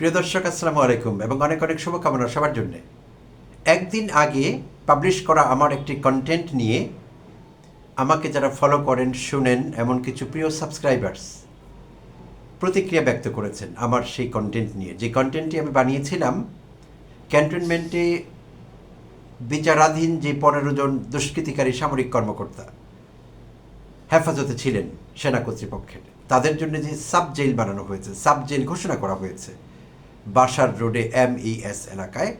প্রিয় দর্শক, আসসালামু আলাইকুম এবং অনেক অনেক শুভকামনা সবার জন্য। একদিন আগে পাবলিশ করা আমার একটি কন্টেন্ট নিয়ে আমাকে যারা ফলো করেন, শুনেন, এমন কিছু প্রিয় সাবস্ক্রাইবার্স প্রতিক্রিয়া ব্যক্ত করেছেন আমার সেই কন্টেন্ট নিয়ে। যে কন্টেন্টটি আমি বানিয়েছিলাম ক্যান্টনমেন্টে বিচারাধীন যে পনেরো জন দুষ্কৃতিকারী সামরিক কর্মকর্তা হেফাজতে ছিলেন সেনা কর্তৃপক্ষের। তাদের জন্য যে সাব জেল বানানো হয়েছে সাব জেল ঘোষণা করা হয়েছে বাসার রোডে এম এস এলাকায়।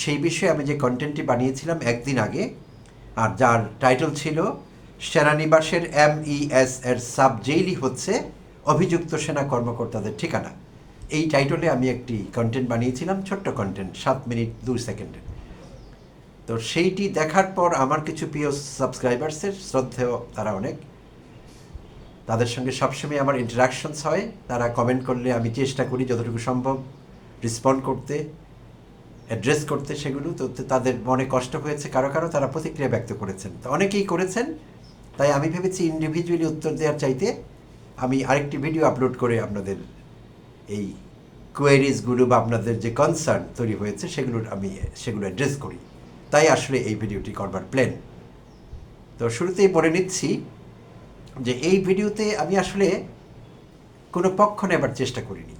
সেই বিষয়ে আমি যে কন্টেন্টটি বানিয়েছিলাম একদিন আগে, আর যার টাইটেল ছিল সেনানিবাসের এম এস এর সাব জেলই হচ্ছে অভিযুক্ত সেনা কর্মকর্তাদের ঠিকানা। এই টাইটলে আমি একটি কন্টেন্ট বানিয়েছিলাম, ছোট্ট কন্টেন্ট সাত মিনিট দুই সেকেন্ডের তো সেইটি দেখার পর আমার কিছু প্রিয় সাবস্ক্রাইবার্সের শ্রদ্ধেয় তারা অনেক। তাদের সঙ্গে সবসময় আমার ইন্টারাকশনস হয়, তারা কমেন্ট করলে আমি চেষ্টা করি যতটুকু সম্ভব রেসপন্ড করতে অ্যাড্রেস করতে সেগুলো, তো তাদের মনে কষ্ট হয়েছে, কারও কারও তারা প্রতিক্রিয়া ব্যক্ত করেছেন। তো অনেকেই করেছেন, তাই আমি ভেবেছি ইন্ডিভিজুয়ালি উত্তর দেওয়ার চাইতে আমি আরেকটি ভিডিও আপলোড করে আপনাদের এই কোয়েরিজগুলো বা আপনাদের যে কনসার্ন তৈরি হয়েছে, সেগুলোর আমি, সেগুলো অ্যাড্রেস করি। তাই আসলে এই ভিডিওটি করবার প্ল্যান তো শুরুতেই বলে নিচ্ছি যে এই ভিডিওতে আমি আসলে কোনো পক্ষ নেবার চেষ্টা করিনি।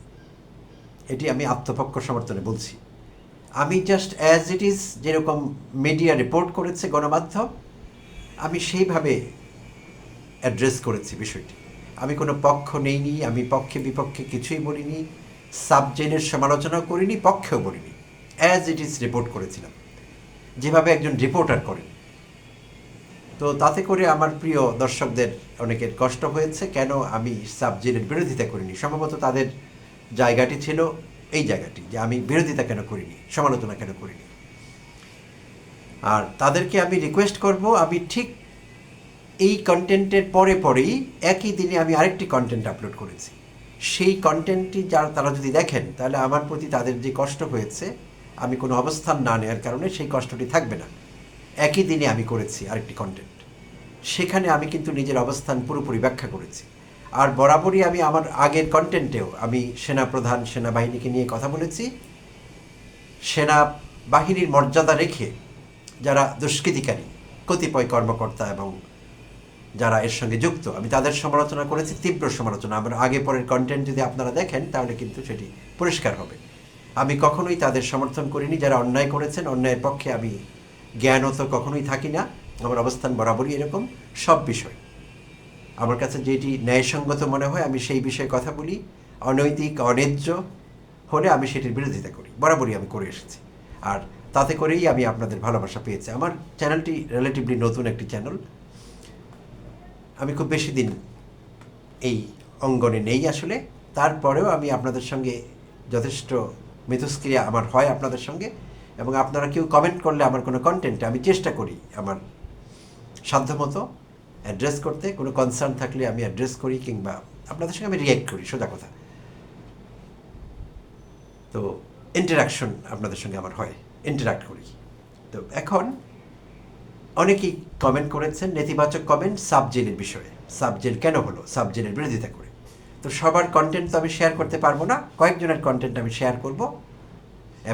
এটি আমি আত্মপক্ষ সমর্থনে বলছি। আমি জাস্ট অ্যাজ ইট ইজ যেরকম মিডিয়া রিপোর্ট করেছে গণমাধ্যম, আমি সেইভাবে অ্যাড্রেস করেছি বিষয়টি। আমি কোনো পক্ষ নেইনি, আমি পক্ষে বিপক্ষে কিছুই বলিনি সাবজেনের সমালোচনা করিনি, পক্ষেও বলিনি। অ্যাজ ইট ইজ রিপোর্ট করেছিলাম। যেভাবে একজন রিপোর্টার করেন। তো তাতে করে আমার প্রিয় দর্শকদের অনেকের কষ্ট হয়েছে, কেন আমি সাবজেনের বিরোধিতা করিনি? সম্ভবত তাদের জায়গাটি ছিল এই জায়গাটি যে আমি বিরোধিতা কেন করিনি, সমালোচনা কেন করিনি। আর তাদেরকে আমি রিকোয়েস্ট করব, আমি ঠিক এই কন্টেন্টের পরে পরেই একই দিনে আমি আরেকটি কন্টেন্ট আপলোড করেছি। সেই কন্টেন্টটি যারা, তারা যদি দেখেন, তাহলে আমার প্রতি তাদের যে কষ্ট হয়েছে, আমি কোনো অবস্থান না নেওয়ার কারণে সেই কষ্টটি থাকবে না। একই দিনে আমি করেছি আরেকটি কন্টেন্ট সেখানে আমি কিন্তু নিজের অবস্থান পুরোপুরি ব্যাখ্যা করেছি। আর বরাবরই আমি আমার আগের কন্টেন্টেও আমি সেনাপ্রধান, সেনাবাহিনীকে নিয়ে কথা বলেছি। সেনা বাহিনীর মর্যাদা রেখে যারা দুষ্কৃতিকারী, কতিপয় কর্মকর্তা এবং যারা এর সঙ্গে যুক্ত, আমি তাদের সমালোচনা করেছি, তীব্র সমালোচনা। আমার আগে পরের কন্টেন্ট যদি আপনারা দেখেন, তাহলে কিন্তু সেটি পরিষ্কার হবে। আমি কখনোই তাদের সমর্থন করিনি। যারা অন্যায় করেছেন, অন্যায়ের পক্ষে আমি জ্ঞানত কখনোই থাকি না। আমার অবস্থান বরাবরই এরকম। সব বিষয়। আমার কাছে যেটি ন্যায়সঙ্গত মনে হয়, আমি সেই বিষয়ে কথা বলি। অনৈতিক, অন্যায্য হলে আমি সেটির বিরোধিতা করি। বরাবরই আমি করে এসেছি। আর তাতে করেই আমি আপনাদের ভালোবাসা পেয়েছি। আমার চ্যানেলটি রিলেটিভলি নতুন একটি চ্যানেল। আমি খুব বেশি দিন এই অঙ্গনে নেই আসলে। তারপরেও আমি আপনাদের সঙ্গে যথেষ্ট মিথস্ক্রিয়া আমার হয় আপনাদের সঙ্গে। এবং আপনারা কেউ কমেন্ট করলে আমার কোনো কন্টেন্টে আমি চেষ্টা করি আমার সাধ্যমতো। অ্যাড্রেস করতে কোনো কনসার্ন থাকলে আমি অ্যাড্রেস করি কিংবা আপনাদের সঙ্গে আমি রিয়্যাক্ট করি, সোজা কথা। তো ইন্টারাকশন আপনাদের সঙ্গে আমার হয় ইন্টারাক্ট করি। তো এখন অনেকেই কমেন্ট করেছেন, নেতিবাচক কমেন্ট সাবজেলের বিষয়ে। সাবজেল কেন হলো? সাবজেলের বিরোধিতা করে। তো সবার কন্টেন্ট তো আমি শেয়ার করতে পারব না, কয়েকজনের কন্টেন্ট আমি শেয়ার করব।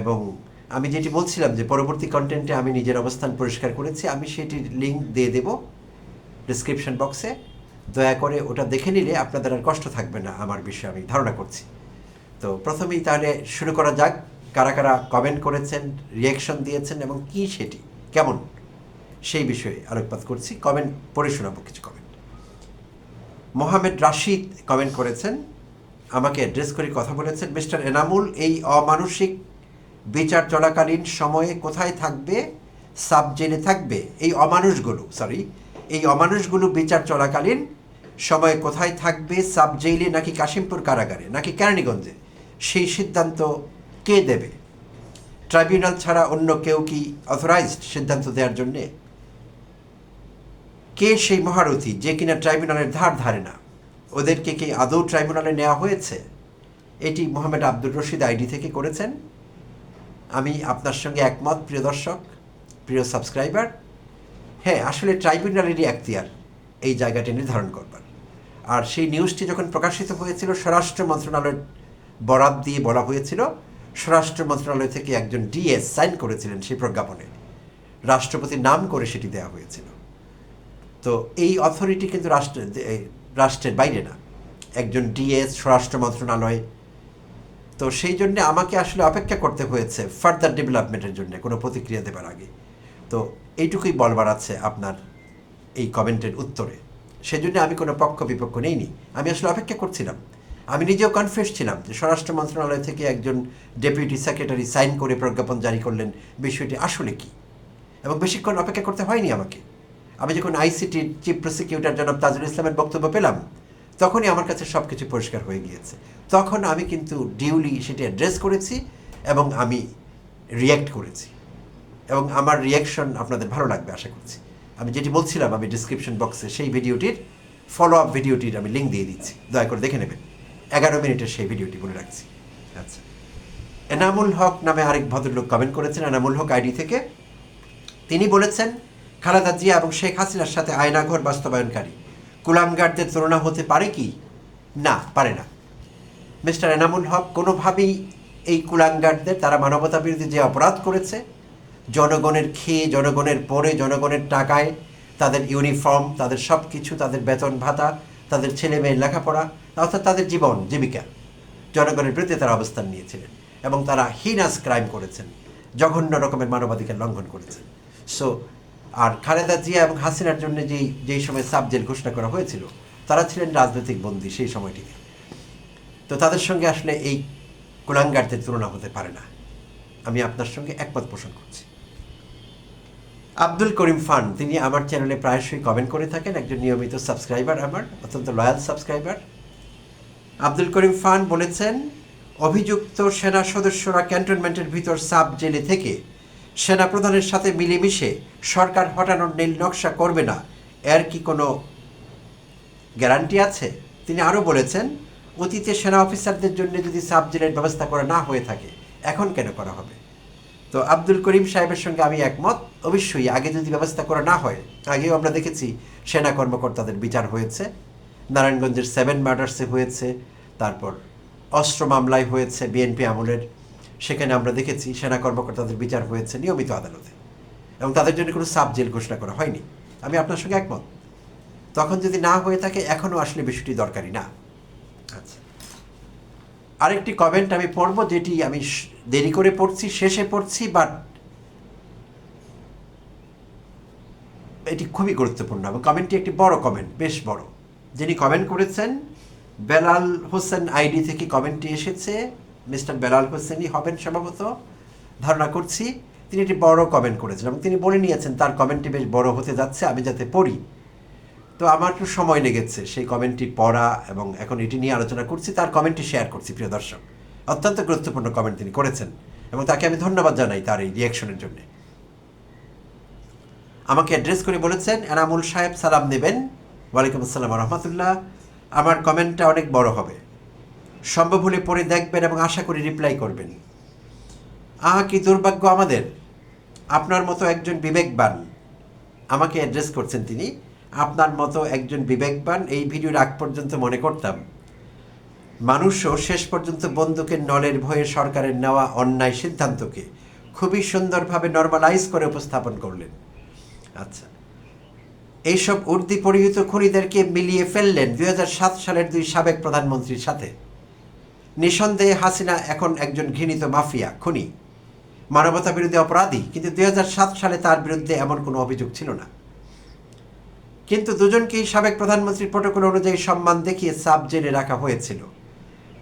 এবং আমি যেটি বলছিলাম যে, পরবর্তী কন্টেন্টে আমি নিজের অবস্থান পরিষ্কার করেছি, আমি সেটির লিঙ্ক দিয়ে দেব। ডিসক্রিপশন বক্সে দয়া করে ওটা দেখে নিলে আপনাদের আর কষ্ট থাকবে না, আমার বিষয়ে আমি ধারণা করছি। তো প্রথমেই তাহলে শুরু করা যাক। কারা কারা কমেন্ট করেছেন রিয়াকশন দিয়েছেন এবং কি সেটি, কেমন, সেই বিষয়ে আলোকপাত করছি। কমেন্ট পড়ে শোনাবো কিছু কমেন্ট মোহাম্মদ রাশিদ কমেন্ট করেছেন, আমাকে অ্যাড্রেস করে কথা বলেছেন, মিস্টার এনামুল, এই অমানসিক বিচার চলাকালীন সময়ে কোথায় থাকবে? সাব জেনে থাকবে? এই অমানুষগুলো সরি এই অমানুষগুলো বিচার চলাকালীন সময়ে কোথায় থাকবে? সাব জেলে নাকি কাশিমপুর কারাগারে? নাকি কেরানীগঞ্জে? সেই সিদ্ধান্ত কে দেবে? ট্রাইব্যুনাল ছাড়া অন্য কেউ কি অথরাইজড সিদ্ধান্ত দেওয়ার জন্যে? কে সেই মহারথী যে কিনা ট্রাইব্যুনালের ধার ধারে না? ওদেরকে কি আদৌ ট্রাইব্যুনালে নেওয়া হয়েছে? এটি মোহাম্মদ আব্দুর রশিদ আইডি থেকে করেছেন। আমি আপনার সঙ্গে একমত, প্রিয় দর্শক, প্রিয় সাবস্ক্রাইবার। হ্যাঁ আসলে ট্রাইব্যুনালেরই এখতিয়ার এই জায়গাটি নির্ধারণ করবার। আর সেই নিউজটি যখন প্রকাশিত হয়েছিল, স্বরাষ্ট্র মন্ত্রণালয়ের বরাত দিয়ে বলা হয়েছিল, স্বরাষ্ট্র মন্ত্রণালয় থেকে একজন ডিএস সাইন করেছিলেন সেই প্রজ্ঞাপনে। রাষ্ট্রপতির নাম করে সেটি দেওয়া হয়েছিল। তো এই অথরিটি কিন্তু রাষ্ট্র এই রাষ্ট্রের বাইরে না। একজন ডিএস স্বরাষ্ট্র মন্ত্রণালয়। তো সেই জন্য আমাকে আসলে অপেক্ষা করতে হয়েছে ফার্দার ডেভেলপমেন্টের জন্য কোনো প্রতিক্রিয়া দেবার আগে। তো এইটুকুই বলবার আছে আপনার এই কমেন্টের উত্তরে। সেই জন্য আমি কোনো পক্ষ বিপক্ষ নেইনি। আমি আসলে অপেক্ষা করছিলাম। আমি নিজেও কনফিউজ ছিলাম যে স্বরাষ্ট্র মন্ত্রণালয় থেকে একজন ডেপুটি সেক্রেটারি সাইন করে প্রজ্ঞাপন জারি করলেন, বিষয়টি আসলে কি? এবং বেশিক্ষণ অপেক্ষা করতে হয়নি আমাকে। আমি যখন আইসিটির চিফ প্রসিকিউটর জনাব তাজুল ইসলামের বক্তব্য পেলাম, তখনই আমার কাছে সব কিছু পরিষ্কার হয়ে গিয়েছে। তখন আমি কিন্তু ডিউলি সেটি অ্যাড্রেস করেছি এবং আমি রিয়্যাক্ট করেছি। এবং আমার রিয়াকশন আপনাদের ভালো লাগবে, আশা করছি। আমি যেটি বলছিলাম, আমি ডিসক্রিপশন বক্সে সেই ভিডিওটির ফলো আপ ভিডিওটির আমি লিঙ্ক দিয়ে দিচ্ছি। দয়া করে দেখে নেবেন। এগারো মিনিটের সেই ভিডিওটি বলে রাখছি। আচ্ছা। এনামুল হক নামে আরেক ভদ্রলোক কমেন্ট করেছেন। এনামুল হক আইডি থেকে তিনি বলেছেন, খালেদা জিয়া এবং শেখ হাসিনার সাথে আয়নাঘর বাস্তবায়নকারী। কুলামগারদের তুলনা হতে পারে কি? না, পারে না। মিস্টার এনামুল হক কোনোভাবেই এই কুলাঙ্গারদের তারা মানবতা বিরোধী যে অপরাধ করেছে জনগণের খেয়ে জনগণের পরে, জনগণের টাকায়, তাদের ইউনিফর্ম, তাদের সব কিছু তাদের বেতন ভাতা, তাদের ছেলে মেয়ের লেখাপড়া, অর্থাৎ তাদের জীবন, জীবিকা, জনগণের বিরুদ্ধে তারা অবস্থান নিয়েছিলেন এবং তারা হিনাস ক্রাইম করেছেন, জঘন্য রকমের মানবাধিকার লঙ্ঘন করেছেন। সো আর খালেদা জিয়া এবং হাসিনার জন্য যেই যেই সময় সাবজেল ঘোষণা করা হয়েছিল, তারা ছিলেন রাজনৈতিক বন্দী সেই সময়টিতে। তো তাদের সঙ্গে আসলে এই কুলাঙ্গারদের তুলনা হতে পারে না। আমি আপনার সঙ্গে একমত পোষণ করছি। আব্দুল করিম ফান, তিনি আমার চ্যানেলে প্রায়শই কমেন্ট করে থাকেন, একজন নিয়মিত সাবস্ক্রাইবার আমার, অত্যন্ত লয়াল সাবস্ক্রাইবার আব্দুল করিম ফান বলেছেন, অভিযুক্ত সেনা সদস্যরা ক্যান্টনমেন্টের ভিতর সাব জেলে থেকে সেনা প্রধানের সাথে মিলেমিশে সরকার হটানোর নীল নকশা করবে না। এর কি কোনো গ্যারান্টি আছে? তিনি আরও বলেছেন, অতীতে সেনা অফিসারদের জন্য যদি সাব জেলের ব্যবস্থা করা না হয়ে থাকে, এখন কেন করা হবে? তো আব্দুল করিম সাহেবের সঙ্গে আমি একমত। অবশ্যই আগে যদি ব্যবস্থা করা না হয়, আগেও আমরা দেখেছি সেনা কর্মকর্তাদের বিচার হয়েছে। নারায়ণগঞ্জের সেভেন মার্ডার্সে হয়েছে, তারপর অস্ত্র মামলায় হয়েছে বিএনপি আমলের। সেখানে আমরা দেখেছি সেনা কর্মকর্তাদের বিচার হয়েছে নিয়মিত আদালতে। এবং তাদের জন্য কোনো সাব জেল ঘোষণা করা হয়নি। আমি আপনার সঙ্গে একমত। তখন যদি না হয়ে থাকে, এখনও আসলে বিষয়টি দরকারি না। আরেকটি কমেন্ট আমি পড়ব, যেটি আমি দেরি করে পড়ছি, শেষে পড়ছি বাট এটি খুবই গুরুত্বপূর্ণ। এবং কমেন্টটি একটি বড় কমেন্ট বেশ বড়। যিনি কমেন্ট করেছেন, বেলাল হোসেন আইডি থেকে কমেন্টটি এসেছে। মিস্টার বেলাল হোসেনই হবেন সম্ভবত। ধারণা করছি, তিনি একটি বড় কমেন্ট করেছেন এবং তিনি বলে নিয়েছেন, তার কমেন্টটি বেশ বড় হতে যাচ্ছে, আমি যাতে পড়ি। তো আমার একটু সময় লেগেছে। সেই কমেন্টটি পড়া এবং এখন এটি নিয়ে আলোচনা করছি, তার কমেন্টটি শেয়ার করছি, প্রিয় দর্শক। অত্যন্ত গুরুত্বপূর্ণ কমেন্ট তিনি করেছেন এবং তাকে আমি ধন্যবাদ জানাই তার এই রিয়াকশনের জন্য। আমাকে অ্যাড্রেস করে বলেছেন, এনামুল সাহেব, সালাম নেবেন। ওয়ালাইকুম আসসালাম রহমতুল্লাহ আমার কমেন্টটা অনেক বড় হবে। সম্ভব হলে পরে দেখবেন এবং আশা করি রিপ্লাই করবেন। আহা, কি দুর্ভাগ্য আমাদের। আপনার মতো একজন বিবেকবান আমাকে অ্যাড্রেস করছেন তিনি। আপনার মতো একজন বিবেকবান এই ভিডিওর আগ পর্যন্ত মনে করতাম। মানুষও শেষ পর্যন্ত বন্দুকের নলের ভয়ে সরকারের নেওয়া অন্যায় সিদ্ধান্তকে খুবই সুন্দরভাবে নর্মালাইজ করে উপস্থাপন করলেন। আচ্ছা এইসব উর্দি পরিহিত খুনিদেরকে মিলিয়ে ফেললেন দুই হাজার সাত সালের দুই সাবেক প্রধানমন্ত্রীর সাথে। নিঃসন্দেহে হাসিনা এখন একজন ঘৃণিত মাফিয়া, খুনি। মানবতা বিরোধী অপরাধী, কিন্তু দুই হাজার সাত সালে তার বিরুদ্ধে এমন কোনো অভিযোগ ছিল না। কিন্তু দুজনকেই সাবেক প্রধানমন্ত্রীর প্রটোকল অনুযায়ী সম্মান দেখিয়ে সাব জেলে রাখা হয়েছিল।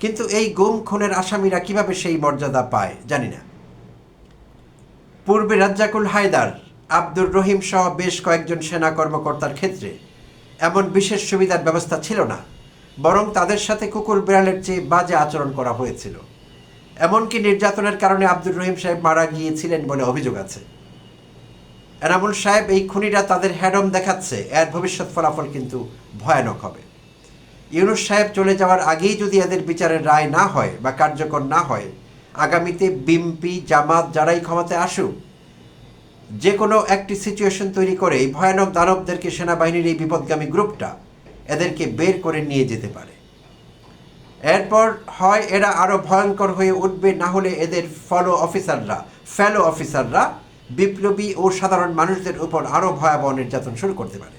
কিন্তু এই গুম খুনের আসামিরা কীভাবে সেই মর্যাদা পায়, জানি না। পূর্বে রাজ্জাকুল হায়দার, আব্দুর রহিম সহ বেশ কয়েকজন সেনা কর্মকর্তার ক্ষেত্রে এমন বিশেষ সুবিধার ব্যবস্থা ছিল না, বরং তাদের সাথে কুকুর বিড়ালের চেয়ে বাজে আচরণ করা হয়েছিল। এমনকি নির্যাতনের কারণে আব্দুর রহিম সাহেব মারা গিয়েছিলেন বলে অভিযোগ আছে। এনামুল সাহেব এই খুনিরা তাদের হ্যাডম দেখাচ্ছে। এর ভবিষ্যৎ ফলাফল কিন্তু ভয়ানক হবে। ইউনুস সাহেব চলে যাওয়ার আগেই যদি এদের বিচারের রায় না হয় বা কার্যকর না হয়, আগামীতে বিএমপি জামাত যারাই ক্ষমতায় আসুক যে কোনো একটি সিচুয়েশন তৈরি করে এই ভয়ানক দানবদেরকে সেনাবাহিনীর এই বিপদগামী গ্রুপটা এদেরকে বের করে নিয়ে যেতে পারে। এরপর হয় এরা আরও ভয়ঙ্কর হয়ে উঠবে, না হলে এদের ফলো অফিসাররা ফেলো অফিসাররা বিপ্লবী ও সাধারণ মানুষদের উপর আরও ভয়াবহ নির্যাতন শুরু করতে পারে।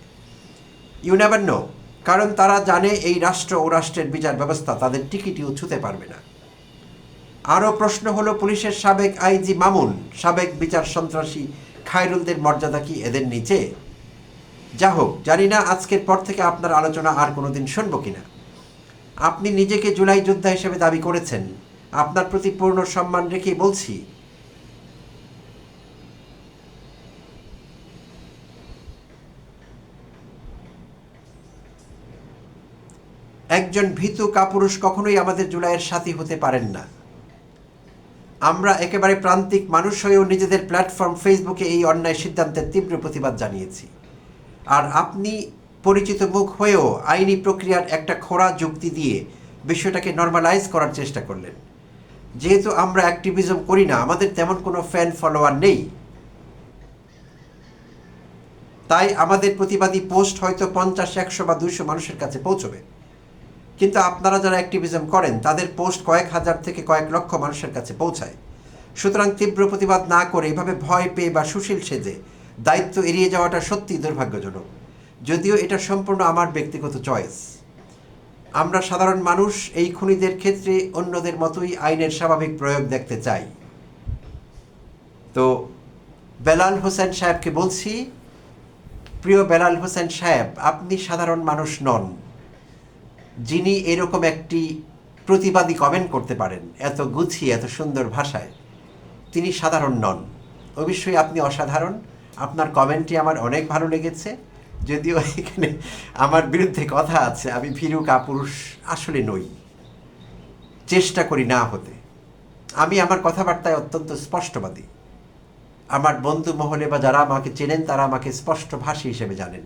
ইউ নেভার নো কারণ তারা জানে এই রাষ্ট্র ও রাষ্ট্রের বিচার ব্যবস্থা তাদের টিকিটিও ছুতে পারবে না। আরও প্রশ্ন হলো, পুলিশের সাবেক আইজি মামুন, সাবেক বিচার সন্ত্রাসী খায়রুলদের মর্যাদা কি এদের নিচে? যা হোক, জানি না আজকের পর থেকে আপনার আলোচনা আর কোনোদিন শুনব কিনা। আপনি নিজেকে জুলাই যোদ্ধা হিসেবে দাবি করেছেন। আপনার প্রতি পূর্ণ সম্মান রেখে বলছি একজন ভীতু কাপুরুষ কখনোই আমাদের জুলাইয়ের সাথী হতে পারেন না। আমরা একেবারে প্রান্তিক মানুষ হয়েও নিজেদের প্ল্যাটফর্ম ফেসবুকে এই অন্যায় সিদ্ধান্তের তীব্র প্রতিবাদ জানিয়েছি। আর আপনি পরিচিত মুখ হয়েও আইনি প্রক্রিয়ার একটা খোড়া যুক্তি দিয়ে বিষয়টাকে নর্মালাইজ করার চেষ্টা করলেন। যেহেতু আমরা অ্যাক্টিভিজম করি না, আমাদের তেমন কোনো ফ্যান ফলোয়ার নেই। তাই আমাদের প্রতিবাদী পোস্ট হয়তো পঞ্চাশ, একশো বা দুইশো মানুষের কাছে পৌঁছবে। কিন্তু আপনারা যারা অ্যাক্টিভিজম করেন, তাদের পোস্ট কয়েক হাজার থেকে কয়েক লক্ষ মানুষের কাছে পৌঁছায়। সুতরাং তীব্র প্রতিবাদ না করে এভাবে ভয় পেয়ে বা সুশীল সেজে দায়িত্ব এড়িয়ে যাওয়াটা সত্যি দুর্ভাগ্যজনক। যদিও এটা সম্পূর্ণ আমার ব্যক্তিগত চয়েস আমরা সাধারণ মানুষ, এই খুনিদের ক্ষেত্রে অন্যদের মতোই আইনের স্বাভাবিক প্রয়োগ দেখতে চাই। তো বেলাল হোসেন সাহেবকে বলছি, প্রিয় বেলাল হোসেন সাহেব, আপনি সাধারণ মানুষ নন। যিনি এরকম একটি প্রতিবাদী কমেন্ট করতে পারেন, এত গুছিয়ে, এত সুন্দর ভাষায়, তিনি সাধারণ নন। অবশ্যই আপনি অসাধারণ। আপনার কমেন্টটি আমার অনেক ভালো লেগেছে। যদিও এখানে আমার বিরুদ্ধে কথা আছে, আমি ভীরু কাপুরুষ আসলে নই। চেষ্টা করি না হতে। আমি আমার কথাবার্তায় অত্যন্ত স্পষ্টবাদী। আমার বন্ধু মহলে বা যারা আমাকে চেনেন, তারা আমাকে স্পষ্ট ভাষী হিসেবে জানেন।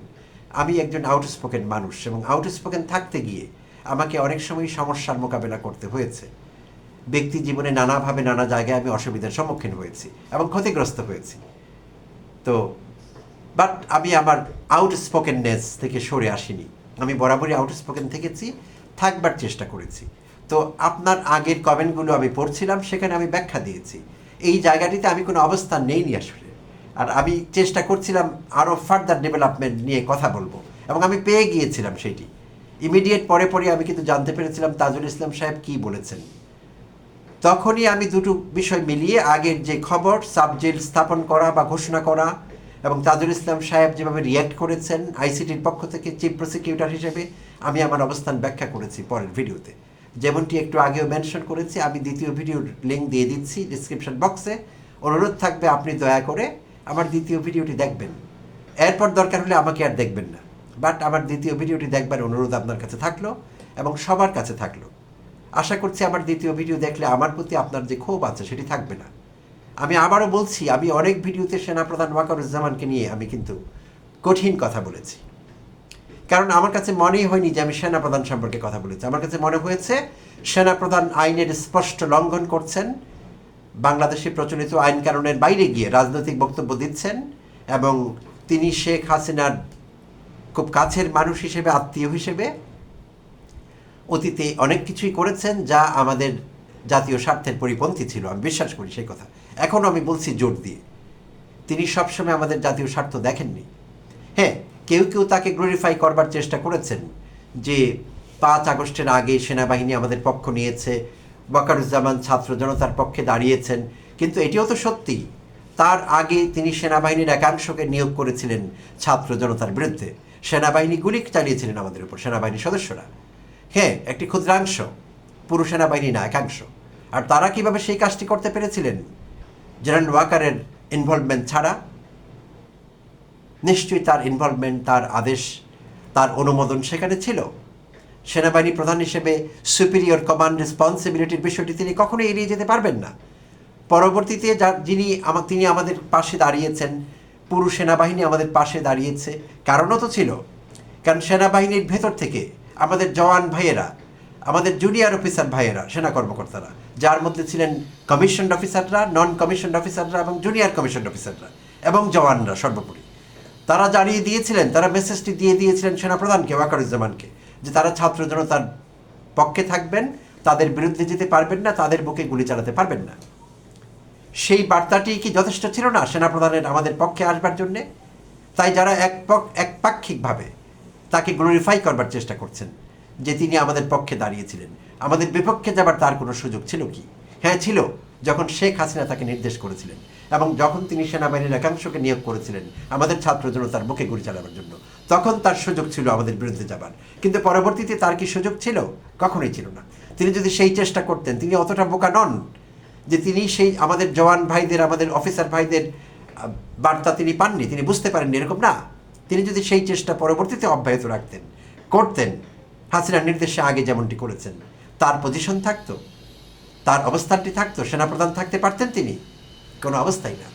আমি একজন আউটস্পোকেন মানুষ এবং আউটস্পোকেন থাকতে গিয়ে আমাকে অনেক সময় সমস্যার মোকাবেলা করতে হয়েছে। ব্যক্তি জীবনে নানাভাবে নানা জায়গায় আমি অসুবিধার সম্মুখীন হয়েছি এবং ক্ষতিগ্রস্ত হয়েছি। তো বাট আমি আমার আউটস্পোকেননেস থেকে সরে আসিনি। আমি বরাবরই আউটস্পোকেন থেকেছি, থাকবার চেষ্টা করেছি। তো, আপনার আগের কমেন্টগুলো আমি পড়ছিলাম, সেখানে আমি ব্যাখ্যা দিয়েছি। এই জায়গাটিতে আমি কোনো অবস্থান নেইনি আসলে। আর আমি চেষ্টা করছিলাম আরও ফার্দার ডেভেলপমেন্ট নিয়ে কথা বলব। এবং আমি পেয়ে গিয়েছিলাম সেটি। ইমিডিয়েট পরে পরে আমি কিন্তু জানতে পেরেছিলাম তাজুল ইসলাম সাহেব কী বলেছেন। তখনই আমি দুটো বিষয় মিলিয়ে আগের যে খবর সাব জেল স্থাপন করা বা ঘোষণা করা এবং তাজুল ইসলাম সাহেব যেভাবে রিয়্যাক্ট করেছেন আইসিটির পক্ষ থেকে চিফ প্রসিকিউটর হিসেবে আমি আমার অবস্থান ব্যাখ্যা করেছি পরের ভিডিওতে। যেমনটি একটু আগেও মেনশন করেছি, আমি দ্বিতীয় ভিডিওর লিঙ্ক দিয়ে দিচ্ছি ডিসক্রিপশন বক্সে অনুরোধ থাকবে আপনি দয়া করে আমার দ্বিতীয় ভিডিওটি দেখবেন। এরপর দরকার হলে আমাকে আর দেখবেন না। বাট আমার দ্বিতীয় ভিডিওটি দেখবার অনুরোধ আপনার কাছে থাকল এবং সবার কাছে থাকল। আশা করছি আমার দ্বিতীয় ভিডিও দেখলে আমার প্রতি আপনার যে ক্ষোভ আছে সেটি থাকবে না। আমি আবারও বলছি, আমি অনেক ভিডিওতে সেনাপ্রধান ওয়াকারুজ্জামানকে নিয়ে আমি কিন্তু কঠিন কথা বলেছি। কারণ আমার কাছে মনেই হয়নি যে আমি সেনাপ্রধান সম্পর্কে কথা বলেছি। আমার কাছে মনে হয়েছে, সেনাপ্রধান আইনের স্পষ্ট লঙ্ঘন করছেন, বাংলাদেশে প্রচলিত আইন কানুনের বাইরে গিয়ে রাজনৈতিক বক্তব্য দিচ্ছেন এবং তিনি শেখ হাসিনার খুব কাছের মানুষ হিসেবে, আত্মীয় হিসেবে অতীতে অনেক কিছুই করেছেন যা আমাদের জাতীয় স্বার্থের পরিপন্থী ছিল। আমি বিশ্বাস করি সেই কথা। এখনও আমি বলছি জোর দিয়ে। তিনি সবসময় আমাদের জাতীয় স্বার্থ দেখেননি। হ্যাঁ কেউ কেউ তাকে গ্লোরিফাই করবার চেষ্টা করেছেন যে পাঁচ আগস্টের আগে সেনাবাহিনী আমাদের পক্ষ নিয়েছে, বকারুজ্জামান ছাত্র জনতার পক্ষে দাঁড়িয়েছেন। কিন্তু এটিও তো সত্যি, তার আগে তিনি সেনাবাহিনীর একাংশকে নিয়োগ করেছিলেন ছাত্র জনতার বিরুদ্ধে। সেনাবাহিনী গুলি চালিয়েছিলেন আমাদের উপর, সেনাবাহিনীর সদস্যরা। হ্যাঁ একটি ক্ষুদ্রাংশ, পুরো সেনাবাহিনী না একাংশ। আর তারা কীভাবে সেই কাজটি করতে পেরেছিলেন? জেনারেল ওয়াকারের ইনভলভমেন্ট ছাড়া। নিশ্চয়ই তার ইনভলভমেন্ট তার আদেশ, তার অনুমোদন সেখানে ছিল। সেনাবাহিনী প্রধান হিসেবে সুপিরিয়র কমান্ড রেসপন্সিবিলিটির বিষয়টি তিনি কখনোই এড়িয়ে যেতে পারবেন না। পরবর্তীতে যা যিনি তিনি আমাদের পাশে দাঁড়িয়েছেন পুরো সেনাবাহিনী আমাদের পাশে দাঁড়িয়েছে। কারণও তো ছিল। কারণ সেনাবাহিনীর ভেতর থেকে আমাদের জওয়ান ভাইয়েরা, আমাদের জুনিয়র অফিসার ভাইয়েরা, সেনা কর্মকর্তারা, যার মধ্যে ছিলেন কমিশন অফিসাররা নন কমিশন অফিসাররা এবং জুনিয়র কমিশন অফিসাররা এবং জওয়ানরা সর্বোপরি। তারা জানিয়ে দিয়েছিলেন, তারা মেসেজটি দিয়ে দিয়েছিলেন সেনাপ্রধানকে, ওয়াকারুজ্জামানকে, যে তারা ছাত্র জনতার পক্ষে থাকবেন, তাদের বিরুদ্ধে যেতে পারবেন না, তাদের বুকে গুলি চালাতে পারবেন না। সেই বার্তাটি কি যথেষ্ট ছিল না সেনাপ্রধানের আমাদের পক্ষে আসবার জন্যে? তাই যারা এক পক একপাক্ষিকভাবে তাকে গ্লোরিফাই করবার চেষ্টা করছেন, যে তিনি আমাদের পক্ষে দাঁড়িয়েছিলেন, আমাদের বিপক্ষে যাবার তার কোনো সুযোগ ছিল কি? হ্যাঁ ছিল, যখন শেখ হাসিনা তাকে নির্দেশ করেছিলেন এবং যখন তিনি সেনাবাহিনীর একাংশকে নিয়োগ করেছিলেন আমাদের ছাত্র জনতার বুকে গুলি চালাবার জন্য, তখন তার সুযোগ ছিল আমাদের বিরুদ্ধে যাবার। কিন্তু পরবর্তীতে তার কি সুযোগ ছিল? কখনোই ছিল না। তিনি যদি সেই চেষ্টা করতেন, তিনি অতটা বোকা নন। যে তিনি সেই আমাদের জওয়ান ভাইদের, আমাদের অফিসার ভাইদের বার্তা তিনি পাননি, তিনি বুঝতে পারেননি, এরকম না। তিনি যদি সেই চেষ্টা পরবর্তীতে অব্যাহত রাখতেন, করতেন, হাসিনার নির্দেশে আগে যেমনটি করেছেন, তার পজিশন থাকতো, তার অবস্থানটি থাকতো, সেনাপ্রধান থাকতে পারতেন তিনি, কোনো অবস্থাই না।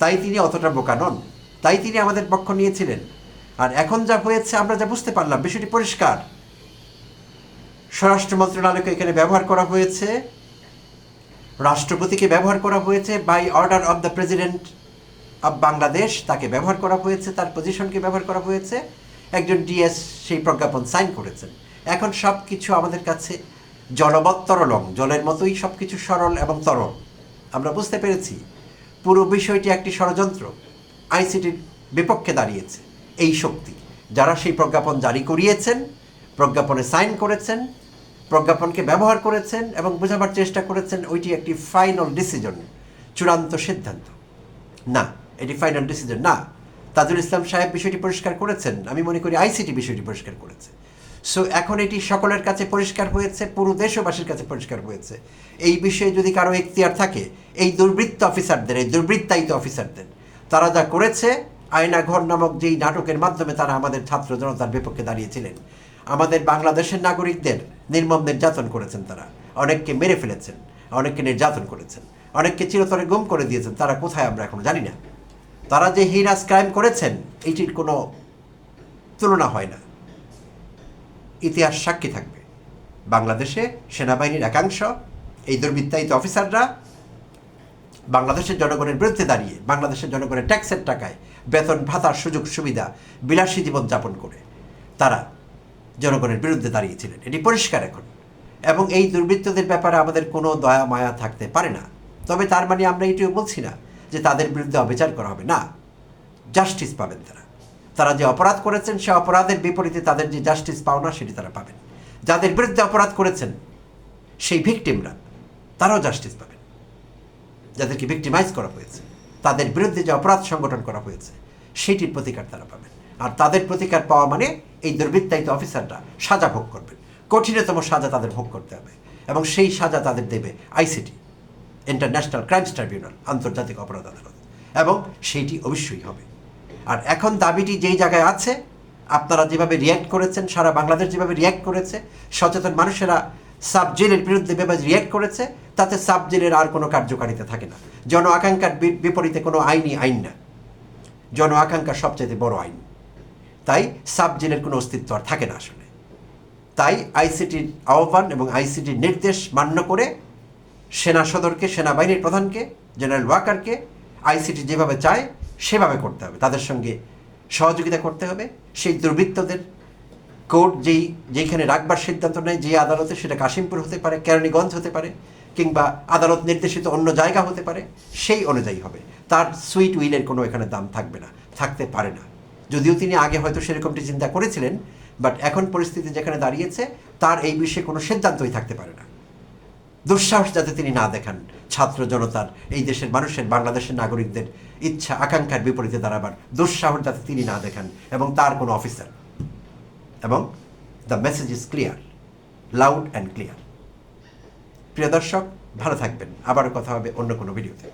তাই তিনি অতটা বোকা নন, তাই তিনি আমাদের পক্ষ নিয়েছিলেন। আর এখন যা হয়েছে, আমরা যা বুঝতে পারলাম, বিষয়টি পরিষ্কার। স্বরাষ্ট্র মন্ত্রণালয়কে এখানে ব্যবহার করা হয়েছে রাষ্ট্রপতিকে ব্যবহার করা হয়েছে by order of the president of Bangladesh তাকে ব্যবহার করা হয়েছে, তার পজিশনকে ব্যবহার করা হয়েছে। একজন ডিএস সেই প্রজ্ঞাপন সাইন করেছেন। এখন সব কিছু আমাদের কাছে জলবৎ তরলং, জলের মতোই সব কিছু সরল এবং তরল। আমরা বুঝতে পেরেছি, পুরো বিষয়টি একটি ষড়যন্ত্র। আইসিটির বিপক্ষে দাঁড়িয়েছে এই শক্তি। যারা সেই প্রজ্ঞাপন জারি করিয়েছেন, প্রজ্ঞাপনে সাইন করেছেন প্রজ্ঞাপনকে ব্যবহার করেছেন এবং বোঝাবার চেষ্টা করেছেন ওইটি একটি ফাইনাল ডিসিশন চূড়ান্ত সিদ্ধান্ত। না, এটি ফাইনাল ডিসিশন না। তাজুল ইসলাম সাহেব বিষয়টি পরিষ্কার করেছেন, আমি মনে করি আইসিটি বিষয়টি পরিষ্কার করেছে। সো এখন এটি সকলের কাছে পরিষ্কার হয়েছে, পুরো দেশবাসীর কাছে পরিষ্কার হয়েছে। এই বিষয়ে যদি কারও এখতিয়ার থাকে, এই দুর্বৃত্ত অফিসারদের, এই দুর্বৃত্তায়িত অফিসারদের, তারা যা করেছে আয়না ঘর নামক যেই নাটকের মাধ্যমে তারা আমাদের ছাত্র জনতার বিপক্ষে দাঁড়িয়েছিলেন। আমাদের বাংলাদেশের নাগরিকদের নির্মম নির্যাতন করেছেন তারা। অনেককে মেরে ফেলেছেন, অনেককে নির্যাতন করেছেন, অনেককে চিরতরে গুম করে দিয়েছেন। তারা কোথায় আমরা এখন জানি না। তারা যে হিরাস ক্রাইম করেছেন এইটির কোনো তুলনা হয় না। ইতিহাস সাক্ষী থাকবে। বাংলাদেশে সেনাবাহিনীর একাংশ, এই দুর্বৃত্তায়িত অফিসাররা বাংলাদেশের জনগণের বিরুদ্ধে দাঁড়িয়ে, বাংলাদেশের জনগণের ট্যাক্সের টাকায় বেতন ভাতার সুযোগ সুবিধা বিলাসী জীবন যাপন করে। তারা জনগণের বিরুদ্ধে দাঁড়িয়েছিলেন। এটি পরিষ্কার এখন। এবং এই দুর্বৃত্তদের ব্যাপারে আমাদের কোনো দয়া, মায়া থাকতে পারে না। তবে তার মানে আমরা এটিও বলছি না যে তাদের বিরুদ্ধে অবিচার করা হবে। না, জাস্টিস পাবেন তারা। তারা যে অপরাধ করেছেন, সে অপরাধের বিপরীতে তাদের যে জাস্টিস পাওনা, সেটি তারা পাবেন। যাদের বিরুদ্ধে অপরাধ করেছেন, সেই ভিকটিমরা, তারাও জাস্টিস পাবেন। যাদেরকে ভিক্টিমাইজ করা হয়েছে, তাদের বিরুদ্ধে যে অপরাধ সংগঠন করা হয়েছে, সেটির প্রতিকার তারা পাবেন। আর তাদের প্রতিকার পাওয়া মানে এই দুর্বৃত্তায়িত অফিসাররা সাজা ভোগ করবেন কঠিনতম সাজা তাদের ভোগ করতে হবে এবং সেই সাজা তাদের দেবে আইসিটি, ইন্টারন্যাশনাল ক্রাইমস ট্রাইব্যুনাল, আন্তর্জাতিক অপরাধ আদালত। এবং সেইটি অবশ্যই হবে। আর এখন দাবিটি যেই জায়গায় আছে, আপনারা যেভাবে রিয়্যাক্ট করেছেন, সারা বাংলাদেশ যেভাবে রিয়্যাক্ট করেছে, সচেতন মানুষেরা সাব জেলের বিরুদ্ধে যেভাবে রিয়্যাক্ট করেছে, তাতে সাব জেলের আর কোনো কার্যকারিতা থাকে না। জন আকাঙ্ক্ষার বিপরীতে কোনো আইনই আইন না। জন আকাঙ্ক্ষা সবচেয়ে বড় আইন। তাই সাব জেলের কোনো অস্তিত্ব আর থাকে না আসলে। তাই আইসিটির আহ্বান এবং আইসিটির নির্দেশ মান্য করে সেনা সদরকে, সেনাবাহিনীর প্রধানকে, জেনারেল ওয়াকারকে আইসিটি যেভাবে চায়, সেভাবে করতে হবে। তাদের সঙ্গে সহযোগিতা করতে হবে। সেই দুর্বৃত্তদের কোর্ট যেই, যেখানে রাখবার সিদ্ধান্ত নেয় যে আদালতে, সেটা কাশিমপুর হতে পারে, কেরানীগঞ্জ হতে পারে, কিংবা আদালত নির্দেশিত অন্য জায়গা হতে পারে, সেই অনুযায়ী হবে। তার সুইট উইলের কোনো এখানে দাম থাকবে না, থাকতে পারে না। যদিও তিনি আগে হয়তো সেরকমটি চিন্তা করেছিলেন বাট এখন পরিস্থিতি যেখানে দাঁড়িয়েছে, তার এই বিষয়ে কোনো সিদ্ধান্তই থাকতে পারে না। দুঃসাহস যাতে তিনি না দেখান, ছাত্র জনতার, এই দেশের মানুষের, বাংলাদেশের নাগরিকদের ইচ্ছা, আকাঙ্ক্ষার বিপরীতে দাঁড়াবার দুঃসাহস যাতে তিনি না দেখান, এবং তার কোনো অফিসার। এবং the message is clear loud and clear প্রিয় দর্শক, ভালো থাকবেন। আবারও কথা হবে অন্য কোনো ভিডিওতে।